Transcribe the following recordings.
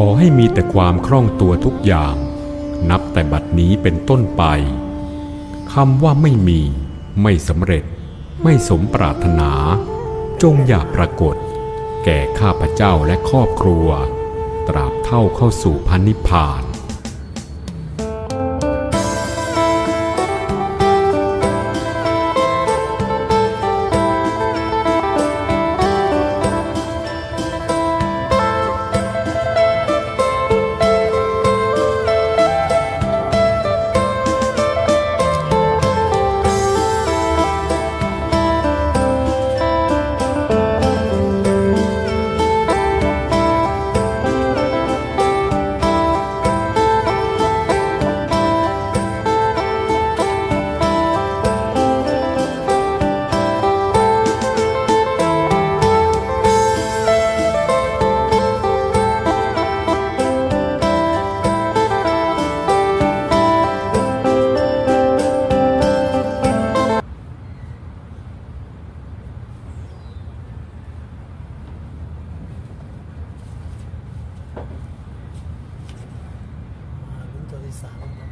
ขอให้มีแต่ความคล่องตัวทุกอย่าง นับแต่บัดนี้เป็นต้นไปคำว่าไม่มี ไม่สำเร็จ ไม่สมปรารถนา จงอย่าปรากฏ แก่ข้าพเจ้าและครอบครัว ตราบเท่าเข้าสู่พันนิพพาน สามครับ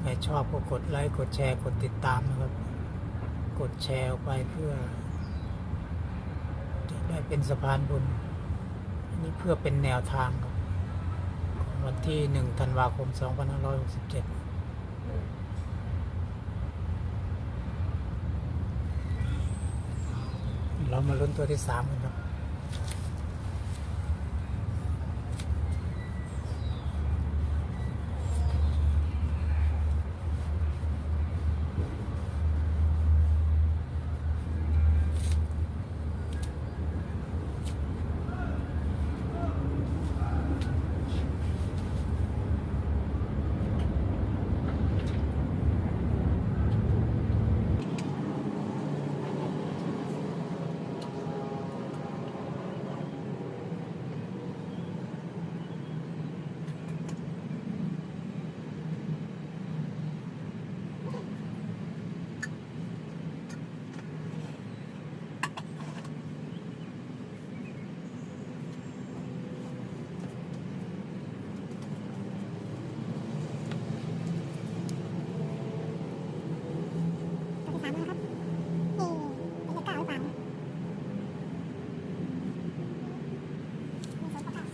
ใครชอบก็กดไลค์ กดแชร์ กดติดตามนะครับ กดแชร์ออกไปเพื่อ จะได้เป็นสะพานบุญ อันนี้เพื่อเป็นแนวทางครับ ของวันที่หนึ่งธันวาคม 2567 เรามาลุ้นตัวที่สามกันครับ ตัวที่สามแล้วนะครับนี่เป็นเลขเก้าหรือเปล่าเนี่ยมีศูนย์กับเก้า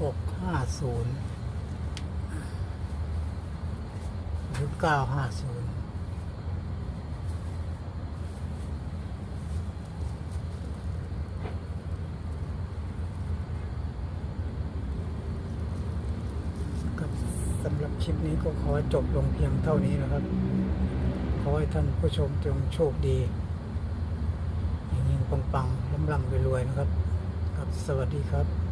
หกห้าศูนย์หรือเก้าห้าศูนย์ครับสำหรับคลิปนี้ก็ขอจบลงเพียงเท่านี้นะครับ ขอให้ท่านผู้ชมจงโชคดียิ่งๆปังๆลำๆรวยๆนะครับ ครับ สวัสดีครับ